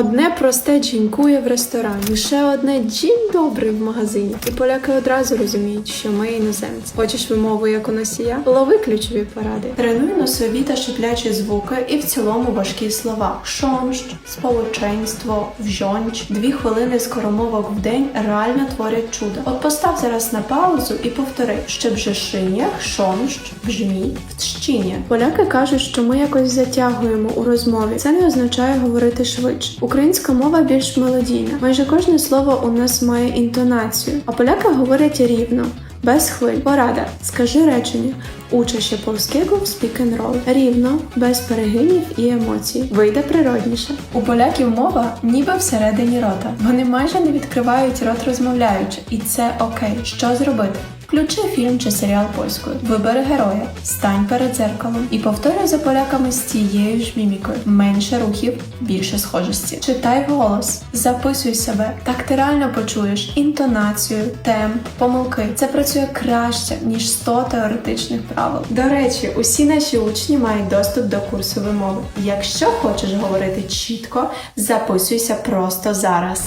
Одне просте джінкує в ресторані, ще одне джін добрий в магазині. І поляки одразу розуміють, що ми іноземці. Хочеш вимову як у носія? Лови ключові поради. Тренуй носові та шиплячі звуки і в цілому важкі слова: шонщ, сполученство, вжонч. Дві хвилини скоромовок в день реально творять чудо. От постав зараз на паузу і повтори, щоб жешиня, шонщ, вжмі, вщиня. Поляки кажуть, що ми якось затягуємо у розмові. Це не означає говорити швидше. Українська мова більш мелодійна. Майже кожне слово у нас має інтонацію, а поляки говорять рівно. Без хвиль. Порада. Скажи речення. Уча ще polskiego в roll. Рівно, без перегинів і емоцій. Вийде природніше. У поляків мова ніби всередині рота. Вони майже не відкривають рот розмовляючи, і це окей. Що зробити? Включи фільм чи серіал польською, вибери героя, стань перед дзеркалом і повторюй за поляками з тією ж мімікою. Менше рухів, більше схожості. Читай вголос, записуй себе. Так ти реально почуєш інтонацію, темп, помилки. Це працює краще ніж 100 теоретичних правил. До речі, усі наші учні мають доступ до курсу вимови. Якщо хочеш говорити чітко, записуйся просто зараз.